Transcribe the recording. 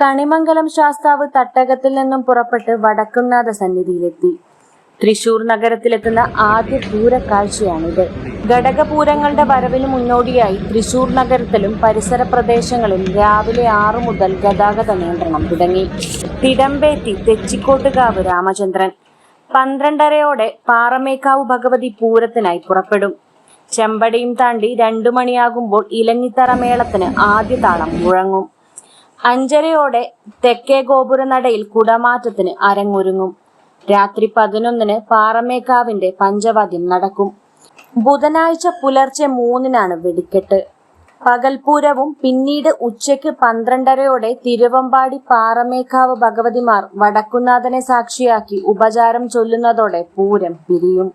കണിമംഗലം ശാസ്താവ് തട്ടകത്തിൽ നിന്നും പുറപ്പെട്ട് വടക്കുംനാഥ സന്നിധിയിലെത്തി. തൃശൂർ നഗരത്തിലെത്തുന്ന ആദ്യ ദൂരക്കാഴ്ചയാണിത് ഘടകപൂരങ്ങളുടെ വരവിന് മുന്നോടിയായി തൃശൂർ നഗരത്തിലും പരിസര പ്രദേശങ്ങളിലും രാവിലെ ആറു മുതൽ ഗതാഗത നിയന്ത്രണം തുടങ്ങി. തിടമ്പേത്തി തെച്ചിക്കോട്ടുകാവ് രാമചന്ദ്രൻ. പന്ത്രണ്ടരയോടെ പാറമേക്കാവ് ഭഗവതി പൂരത്തിനായി പുറപ്പെടും. ചെമ്പടിയും താണ്ടി രണ്ടു മണിയാകുമ്പോൾ ഇലഞ്ഞിത്തറ മേളത്തിന് ആദ്യ താളം മുഴങ്ങും. അഞ്ചരയോടെ തെക്കേ ഗോപുരനടയിൽ കുടമാറ്റത്തിന് അരങ്ങൊരുങ്ങും. രാത്രി പതിനൊന്നിന് പാറമേക്കാവിന്റെ പഞ്ചവാദ്യം നടക്കും. ബുധനാഴ്ച പുലർച്ചെ മൂന്നിനാണ് വെടിക്കെട്ട്. പകൽപൂരവും പിന്നീട് ഉച്ചയ്ക്ക് പന്ത്രണ്ടരയോടെ തിരുവമ്പാടി പാറമേക്കാവ് ഭഗവതിമാർ വടക്കുന്നാഥനെ സാക്ഷിയാക്കി ഉപചാരം ചൊല്ലുന്നതോടെ പൂരം പിരിയും.